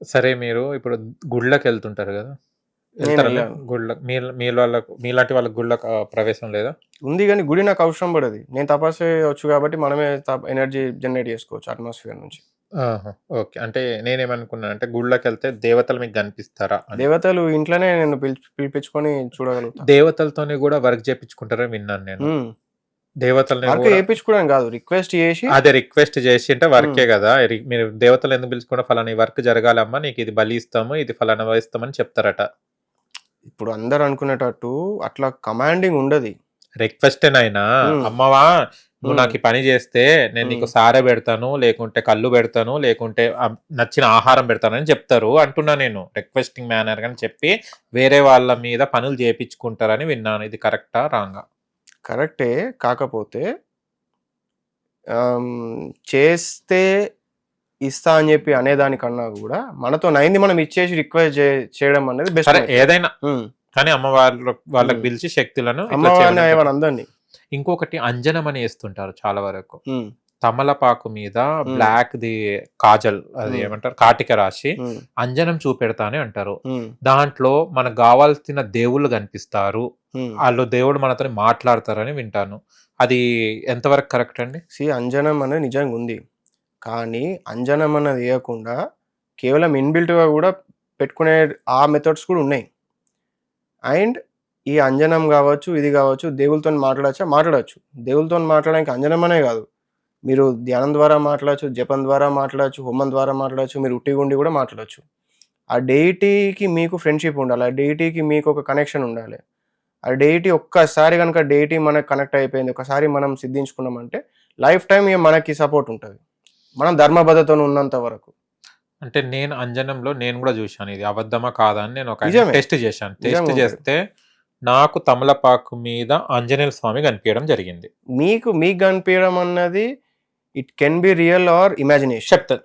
సరే మీరు ఇప్పుడు గుళ్ళకి వెళ్తుంటారు కదా వెళ్తారా. గుళ్ళ మీ వాళ్ళకు మీలాంటి వాళ్ళకి గుళ్ళకి ప్రవేశం లేదా? ఉంది కానీ గుడి నాకు అవసరం పడదు. నేను తపస్సు వచ్చు కాబట్టి మనమే ఎనర్జీ జనరేట్ చేసుకోవచ్చు అట్మాస్ఫియర్ నుంచి. ఆహా, ఓకే. అంటే నేనేమనుకున్నాను అంటే గుళ్ళకి వెళ్తే దేవతలు మీకు కనిపిస్తారా. దేవతలు ఇంట్లోనే నేను పిలిపించుకొని చూడగలుగుతాను దేవతలతోని కూడా వర్క్ చేపించుకుంటారని విన్నాను నేను. దేవతల్ని చేయించుకోవడం కాదు రిక్వెస్ట్ చేసి అదే రిక్వెస్ట్ చేసి అంటే వర్కే కదా. మీరు దేవతలు ఎందుకు పిలుచుకుంటే ఫలానా వర్క్ జరగాలమ్మా నీకు ఇది బలి ఇస్తాము ఇది ఫలానా ఇస్తామని చెప్తారట. ఇప్పుడు అందరు అనుకునేటట్టు అట్లా కమాండింగ్ ఉండదు. రిక్వెస్ట్ అయినా మ్మ్. అమ్మవా నువ్వు. నాకు పని చేస్తే నేను నీకు. సారె పెడతాను లేకుంటే కళ్ళు పెడతాను లేకుంటే నచ్చిన ఆహారం పెడతానని చెప్తారు అంటున్నా నేను. రిక్వెస్టింగ్ మేనర్ అని చెప్పి వేరే వాళ్ళ మీద పనులు చేపించుకుంటారని విన్నాను. ఇది కరెక్టా రాంగా కరెక్టే. కాకపోతే చేస్తే ఇస్తా అని చెప్పి అనేదానికన్నా కూడా మనతో నైంది మనం ఇచ్చేసి రిక్వెస్ట్ చేయడం అనేది బెస్ట్ ఏదైనా కానీ అమ్మ వాళ్ళ వాళ్ళకి. పిలిచి శక్తులను అమ్మవారిని అందరినీ ఇంకొకటి అంజనం అని వేస్తుంటారు చాలా వరకు. తమలపాకు మీద. బ్లాక్ ది కాజల్ అది. ఏమంటారు? కాటిక రాసి అంజనం చూపెడతా అని అంటారు దాంట్లో మనకు కావాల్సిన దేవుళ్ళు కనిపిస్తారు. వాళ్ళు దేవుడు మనతో మాట్లాడతారని వింటాను. అది ఎంతవరకు కరెక్ట్ అండి? సి అంజనం అనేది నిజంగా ఉంది. కానీ అంజనం అన్నది వేయకుండా కేవలం ఇన్బిల్ట్గా కూడా పెట్టుకునే ఆ మెథడ్స్ కూడా ఉన్నాయి. అండ్ ఈ అంజనం కావచ్చు ఇది కావచ్చు దేవులతో మాట్లాడచ్చా? మాట్లాడచ్చు. దేవులతో మాట్లాడడానికి అంజనం అనే కాదు. మీరు ధ్యానం ద్వారా మాట్లాడచ్చు జపం ద్వారా మాట్లాడచ్చు హోమం ద్వారా మాట్లాడచ్చు మీరు ఉట్టి ఉండి కూడా మాట్లాడచ్చు. ఆ డెయిటీకి మీకు ఫ్రెండ్షిప్ ఉండాలి ఆ డెయిటీకి మీకు ఒక కనెక్షన్ ఉండాలి. ఆ డెయిటీ ఒక్కసారి కనుక డెయిటీ మనకు కనెక్ట్ అయిపోయింది ఒకసారి మనం సిద్ధించుకున్నామంటే లైఫ్ టైం మనకి సపోర్ట్ ఉంటుంది. మనం ధర్మబద్ధతో ఉన్నంత వరకు. అంటే నేను అంజనంలో నేను కూడా చూశాను ఇది అబద్ధమా కాదా అని నేను ఒక. టెస్ట్ చేశాను. టెస్ట్ చేస్తే నాకు తమలపాకు మీద ఆంజనేయ స్వామి కనిపించడం జరిగింది. మీకు మీకు కనిపించడం అన్నది it can be real or imagination చెప్తా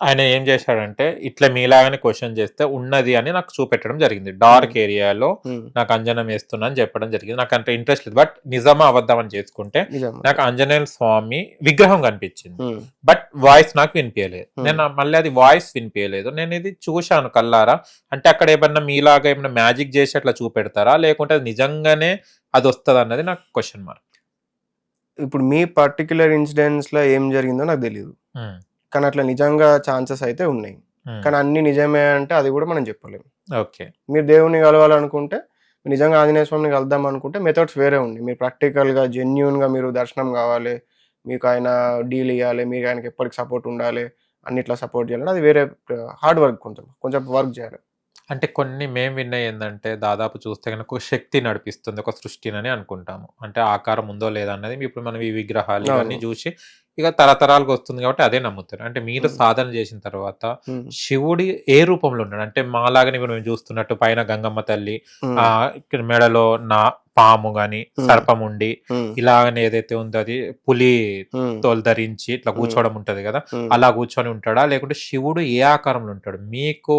ఆయన ఏం చేశాడంటే ఇట్లా మీలాగానే క్వశ్చన్ చేస్తే ఉన్నది అని నాకు చూపెట్టడం జరిగింది. డార్క్ ఏరియాలో నాకు అంజనం వేస్తున్నా అని చెప్పడం జరిగింది. నాకు అంత ఇంట్రెస్ట్ లేదు. బట్ నిజమా అబద్ధం అని చేసుకుంటే నాకు ఆంజనేయ స్వామి విగ్రహం కనిపించింది. బట్ వాయిస్ నాకు వినిపించలేదు Hmm. నేను మళ్ళీ అది వాయిస్ వినిపించలేదు నేను ఇది చూశాను కల్లారా అంటే అక్కడ ఏమన్నా మీలాగా ఏమన్నా మ్యాజిక్ చేసి అట్లా చూపెడతారా? లేకుంటే అది నిజంగానే అది వస్తుంది అన్నది నాకు క్వశ్చన్ మార్క్ ఇప్పుడు మీ పర్టికులర్ ఇన్సిడెంట్స్లో ఏం జరిగిందో నాకు తెలియదు కానీ అట్లా నిజంగా ఛాన్సెస్ అయితే ఉన్నాయి. కానీ అన్ని నిజమే అంటే అది కూడా మనం చెప్పలేము ఓకే. మీరు దేవుని కలవాలనుకుంటే నిజంగా ఆంజనేయ స్వామిని కలుద్దాం అనుకుంటే మెథడ్స్ వేరే ఉన్నాయి. మీరు ప్రాక్టికల్గా జెన్యున్గా మీరు దర్శనం కావాలి మీకు ఆయన డీల్ ఇవ్వాలి మీకు ఆయనకి ఎప్పటికి సపోర్ట్ ఉండాలి అన్నిట్లా సపోర్ట్ చేయాలంటే అది వేరే హార్డ్ వర్క్ కొంచెం కొంచెం వర్క్ చేయాలి. అంటే కొన్ని మేము విన్నాయి ఏంటంటే దాదాపు చూస్తే కనుక శక్తి నడిపిస్తుంది ఒక సృష్టిని అని అనుకుంటాము. అంటే ఆకారం ఉందో లేదా అన్నది ఇప్పుడు మనం ఈ విగ్రహాలు. ఇవన్నీ చూసి ఇక తరతరాలుగా వస్తుంది కాబట్టి అదే నమ్ముతారు. అంటే మీరు. సాధన చేసిన తర్వాత శివుడి ఏ రూపంలో ఉన్నాడు? అంటే మాలాగానే మేము చూస్తున్నట్టు పైన గంగమ్మ తల్లి ఆ ఇక్కడ మెడలో నా పాము గాని. సర్పం ఉండి ఇలాగనే ఏదైతే ఉందో అది పులి తోలు ధరించి ఇట్లా కూర్చోవడం ఉంటది కదా. అలా కూర్చొని ఉంటాడా? లేకుంటే శివుడు ఏ ఆకారంలో ఉంటాడు? మీకు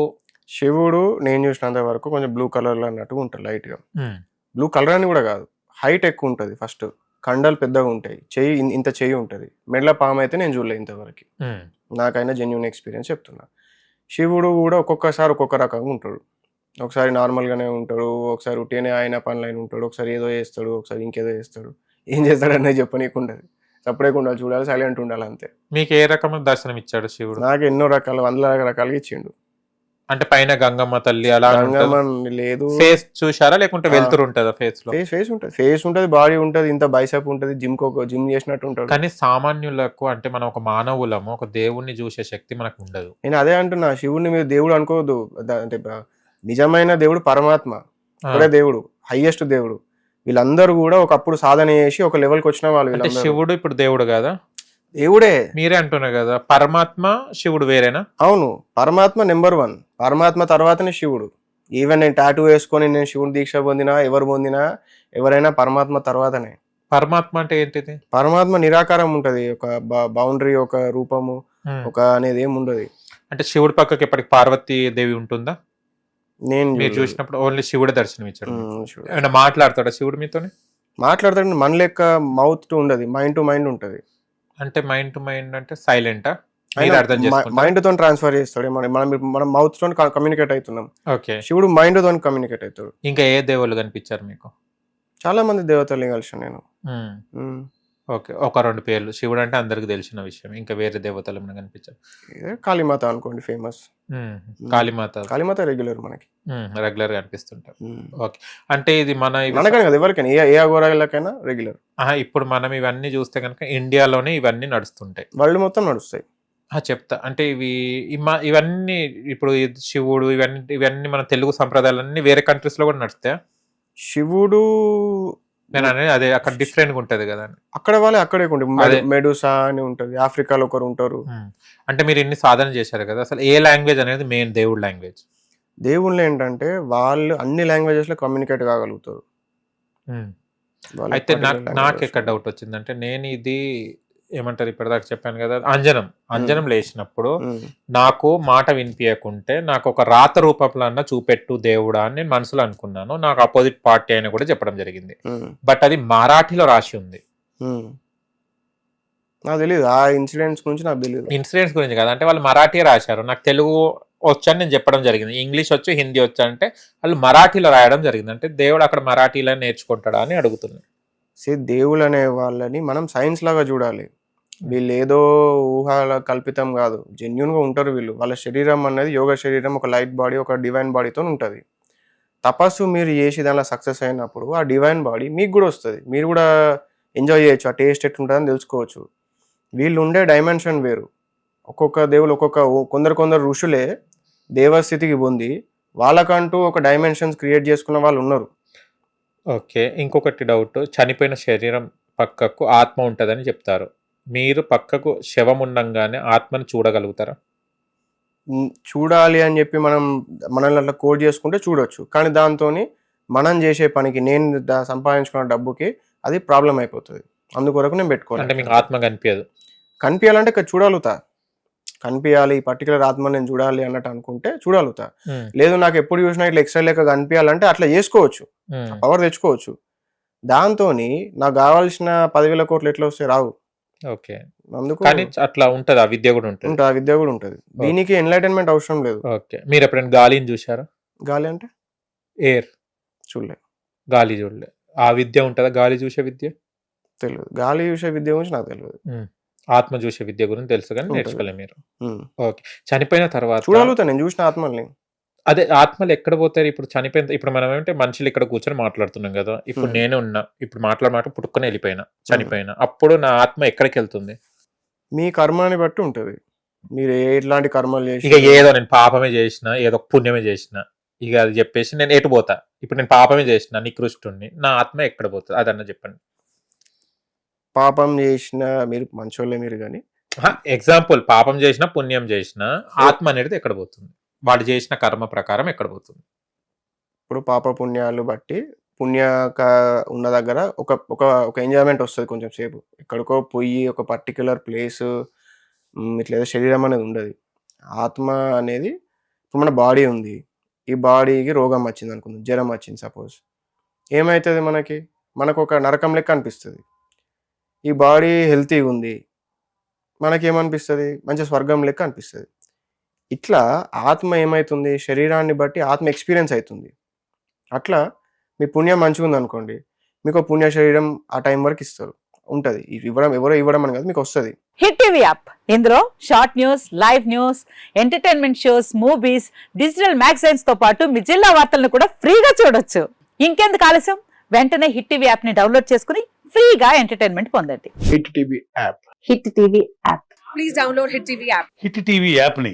శివుడు నేను చూసినంత వరకు కొంచెం బ్లూ కలర్లో అన్నట్టుగా ఉంటుంది లైట్గా. ఉమ్, బ్లూ కలర్ అని కూడా కాదు. హైట్ ఎక్కువ ఉంటుంది ఫస్ట్ కండలు పెద్దగా ఉంటాయి. చెయ్యి ఇంత చెయ్యి ఉంటుంది. మెడల పాము అయితే నేను చూడలే ఇంతవరకు. నాకైనా జెన్యున్ ఎక్స్పీరియన్స్ చెప్తున్నా. శివుడు కూడా ఒక్కొక్కసారి ఒక్కొక్క రకంగా ఉంటాడు. ఒకసారి నార్మల్గానే ఉంటాడు ఒకసారి ఉట్టినే ఆయన పనులైన ఉంటాడు ఒకసారి ఏదో చేస్తాడు ఒకసారి ఇంకేదో చేస్తాడు. ఏం చేస్తాడు అనేది చెప్పనీకుండదు సపరేట్ ఉండాలి చూడాలి సైలెంట్ ఉండాలి అంతే. మీకు ఏ రకమైన దర్శనం ఇచ్చాడు శివుడు? నాకు ఎన్నో రకాల వందల రకాలుగా ఇచ్చిండు. అంటే పైన గంగమ్మ తల్లి అలా గంగమ్మ లేదు. ఫేస్ చూసారా లేకుంటే. వెళ్తురు ఉంటుందా ఫేస్లో? ఫేస్ ఫేస్ ఉంటుంది. ఫేస్ ఉంటుంది బాడీ ఉంటుంది ఇంత బైసప్ ఉంటుంది జిమ్ జిమ్ చేసినట్టు ఉంటాడు. కానీ సామాన్యులకు అంటే మనం ఒక మానవులము ఒక దేవుణ్ణి చూసే శక్తి మనకు ఉండదు. నేను అదే అంటున్నా శివుడిని మీరు దేవుడు అనుకోవద్దు. అంటే నిజమైన దేవుడు పరమాత్మ ఒకడే దేవుడు హైయెస్ట్ దేవుడు. వీళ్ళందరూ కూడా ఒకప్పుడు సాధన చేసి ఒక లెవెల్కి వచ్చిన వాళ్ళు శివుడు ఇప్పుడు దేవుడు కదా? దేవుడే. మీరే అంటున్నారు కదా పరమాత్మ శివుడు వేరేనా? అవును పరమాత్మ నెంబర్ వన్ పరమాత్మ తర్వాతనే శివుడు. ఈవెన్ నేను టాటూ వేసుకొని నేను శివుని దీక్ష పొందినా ఎవరు పొందినా ఎవరైనా పరమాత్మ తర్వాతనే. పరమాత్మ అంటే ఏంటిది? పరమాత్మ నిరాకారం ఉంటది. ఒక బౌండరీ ఒక రూపము ఉమ్. ఒక అనేది ఏమి ఉండదు. అంటే శివుడి పక్కకి ఎప్పటికి పార్వతీ దేవి ఉంటుందా? నేను మీరు. చూసినప్పుడు ఓన్లీ శివుడే దర్శనం ఇచ్చాడు. శివుడు. ఏమైనా మాట్లాడతాడా శివుడు మీతోని? మాట్లాడతాడు మన లెక్క మౌత్ టు ఉండదు. మైండ్ టు మైండ్ ఉంటది. అంటే మైండ్ టు మైండ్ అంటే సైలెంటా మైండ్తో ట్రాన్స్ఫర్ చేస్తాడు. మనం మనం మౌత్తో కమ్యూనికేట్ అవుతున్నాం. ఓకే. శివుడు మైండ్తో కమ్యూనికేట్ అవుతాడు. ఇంకా ఏ దేవుళ్ళు కనిపించారు మీకు? చాలా మంది దేవతల్ని కలిసాను నేను. ఓకే. ఒక రెండు పేర్లు. శివుడు అంటే అందరికి తెలిసిన విషయం. ఇంకా వేరే దేవతలు ఏమైనా కనిపించారు? కాళీమాత అనుకోండి ఫేమస్. కాళీమాత. కాళీమాత రెగ్యులర్ మనకి. రెగ్యులర్గా కనిపిస్తుంటారు ఉమ్. అంటే ఇది మన కదా ఎవరికైనా? ఏ ఏ అఘోరాలకైనా రెగ్యులర్ ఇప్పుడు మనం ఇవన్నీ చూస్తే కనుక ఇండియాలోనే ఇవన్నీ నడుస్తుంటాయి. వరల్డ్ మొత్తం నడుస్తాయి. చెప్తా అంటే ఇవి ఇవన్నీ ఇప్పుడు శివుడు ఇవన్నీ ఇవన్నీ మన తెలుగు సంప్రదాయాలన్నీ వేరే కంట్రీస్లో కూడా నడుస్తాయా శివుడు నేను అనేది అదే అక్కడ డిఫరెంట్ ఉంటది కదా. అక్కడ వాళ్ళే అక్కడే ఉంటుంది. మెడూసా అని ఉంటది ఆఫ్రికాలో ఒకరు ఉంటారు. అంటే మీరు ఇన్ని సాధన చేశారు కదా అసలు ఏ లాంగ్వేజ్ అనేది మెయిన్ దేవుడు లాంగ్వేజ్ దేవుళ్ళు ఏంటంటే వాళ్ళు అన్ని లాంగ్వేజెస్లో కమ్యూనికేట్ కాగలుగుతారు అయితే నాకు నాకు ఎక్కడ. డౌట్ వచ్చిందంటే నేను ఇది ఏమంటారు ఇప్పటిదాకా చెప్పాను కదా? అంజనం. అంజనం లేచినప్పుడు. నాకు మాట వినిపించకుంటే నాకు ఒక రాత రూపంలో అన్న చూపెట్టు దేవుడా అని నేను మనసులో అనుకున్నాను. నాకు అపోజిట్ పార్టీ అయినా కూడా చెప్పడం జరిగింది. బట్ అది మరాఠీలో రాసి ఉంది. నాకు తెలియదు ఆ ఇన్సిడెంట్స్ గురించి నాకు తెలియదు ఇన్సిడెంట్స్ గురించి కదా. అంటే వాళ్ళు మరాఠీ రాశారు. నాకు తెలుగు వచ్చని నేను చెప్పడం జరిగింది. ఇంగ్లీష్ వచ్చు హిందీ వచ్చు అంటే వాళ్ళు మరాఠీలో రాయడం జరిగింది. అంటే దేవుడు అక్కడ మరాఠీలో నేర్చుకుంటాడా అని అడుగుతున్నాను సే దేవుళ్ళు అనే వాళ్ళని మనం సైన్స్ లాగా చూడాలి. వీళ్ళు ఏదో ఊహాల కల్పితం కాదు. జెన్యున్గా ఉంటారు వీళ్ళు. వాళ్ళ శరీరం అనేది యోగ శరీరం ఒక లైట్ బాడీ ఒక డివైన్ బాడీతో ఉంటుంది. తపస్సు మీరు చేసి దానిలో సక్సెస్ అయినప్పుడు ఆ డివైన్ బాడీ మీకు కూడా వస్తుంది. మీరు కూడా ఎంజాయ్ చేయొచ్చు. ఆ టేస్ట్ ఎట్లుంటుందని తెలుసుకోవచ్చు. వీళ్ళు ఉండే డైమెన్షన్ వేరు. ఒక్కొక్క దేవులు ఒక్కొక్క కొందరు కొందరు ఋషులే దేవస్థితికి పొంది వాళ్ళకంటూ ఒక డైమెన్షన్స్ క్రియేట్ చేసుకున్న వాళ్ళు ఉన్నారు. ఓకే. ఇంకొకటి డౌట్ చనిపోయిన శరీరం పక్కకు ఆత్మ ఉంటుందని చెప్తారు. మీరు పక్కకు శవం ఉండంగానే ఆత్మను చూడగలుగుతారా? చూడాలి అని చెప్పి మనం మనల్ని అట్లా కోడ్ చేసుకుంటే చూడొచ్చు. కానీ దాంతో మనం చేసే పనికి నేను సంపాదించుకున్న డబ్బుకి అది ప్రాబ్లం అయిపోతుంది. అందుకొరకు నేను అంటే పెట్టుకోవాలి మీకు ఆత్మ కనిపించదు కనిపించాలంటే ఇక్కడ చూడగలుగుతా కనిపించాలి ఈ పర్టికులర్ ఆత్మ నేను చూడాలి అన్నట్టు అనుకుంటే చూడగలుగుతా లేదు నాకు ఎప్పుడు చూసినా ఇట్లా ఎక్స్ట్రా లెక్క కనిపించాలంటే అట్లా చేసుకోవచ్చు. పవర్ తెచ్చుకోవచ్చు. దాంతో నాకు కావాల్సిన పదివేల కోట్లు ఎట్లా వస్తే రావు. ఓకే. అందుకు కానీ అట్లా ఉంటది ఆ విద్య కూడా ఉంటుంది. ఉంటుంది ఆ విద్య కూడా ఉంటుంది. దీనికి ఎన్లైటన్మెంట్ అవసరం లేదు. ఓకే. మీరు ఎప్పుడైనా గాలిని చూసారా గాలి అంటే? ఎయిర్. చూడలేదు గాలి చూడలే. ఆ విద్య ఉంటుందా గాలి చూసే విద్య? తెలియదు. గాలి చూసే విద్య గురించి నాకు తెలియదు. ఆత్మ చూసే విద్య గురించి తెలుసు కానీ ఉంటది. నేర్చుకోలే మీరు. ఉమ్. చనిపోయిన తర్వాత చూడగలుగుతా నేను చూసిన ఆత్మల్ని. అదే ఆత్మలు ఎక్కడ పోతారు? ఇప్పుడు చనిపోయిన ఇప్పుడు మనం ఏమంటే మనుషులు ఇక్కడ కూర్చొని మాట్లాడుతున్నాం కదా. ఇప్పుడు. నేను ఉన్నా ఇప్పుడు మాట్లాడమాట పుట్టుకొని వెళ్ళిపోయినా చనిపోయినా అప్పుడు నా ఆత్మ ఎక్కడికి వెళ్తుంది? మీ కర్మని బట్టి ఉంటది. మీరు ఎట్లాంటి కర్మలు చేసి ఇక ఏదో నేను పాపమే చేసిన ఏదో పుణ్యమే చేసిన ఇక అది చెప్పేసి నేను ఎటు పోతా? ఇప్పుడు నేను పాపమే చేసిన నికృష్టుణ్ణి నా ఆత్మ ఎక్కడ పోతుంది? అదన్న చెప్పండి. పాపం చేసిన మీరు మంచోళ్ళే మీరు కానీ ఎగ్జాంపుల్ పాపం చేసిన పుణ్యం చేసిన ఆత్మ అనేది ఎక్కడ పోతుంది? వాళ్ళు చేసిన కర్మ ప్రకారం ఎక్కడ పోతుంది? ఇప్పుడు పాప పుణ్యాలు బట్టి పుణ్యక ఉన్న దగ్గర ఒక ఒక ఒక ఎంజాయ్మెంట్ వస్తుంది కొంచెం సేపు. ఎక్కడికో పోయి ఒక పర్టికులర్ ప్లేస్ ఇట్లా ఏదో శరీరం అనేది ఉండదు. ఆత్మ అనేది ఇప్పుడు మన బాడీ ఉంది. ఈ బాడీకి రోగం వచ్చింది అనుకుందాం జ్వరం వచ్చింది సపోజ్ ఏమవుతుంది మనకి? మనకు ఒక నరకం లెక్క అనిపిస్తుంది. ఈ బాడీ హెల్తీగా ఉంది. మనకేమనిపిస్తుంది? మంచి స్వర్గం లెక్క అనిపిస్తుంది. ఇట్లా ఆత్మ ఏమవుతుంది శరీరాన్ని బట్టి ఆత్మ ఎక్స్పీరియన్స్ అవుతుంది అట్లా మీ పుణ్యం మంచిగా ఉంది అనుకోండి మీకు పుణ్య శరీరం ఆ టైం వరకు ఇస్తారు ఉంటుంది. ఇవ్వడం ఎవరో ఇవ్వడం అని కాదు మీకు వస్తుంది. హిట్ టీవీ యాప్ ఇందులో short news live news entertainment shows movies digital మ్యాగజైన్స్తో పాటు మీ జిల్లా వార్తలను కూడా ఫ్రీగా చూడొచ్చు. ఇంకెందుకు ఆలస్యం? వెంటనే హిట్ టీవీ యాప్ని డౌన్లోడ్ చేసుకుని ఫ్రీగా ఎంటర్టైన్మెంట్ పొందండి. Hit TV app hit TV app please download Hit TV app. Hit TV యాప్ని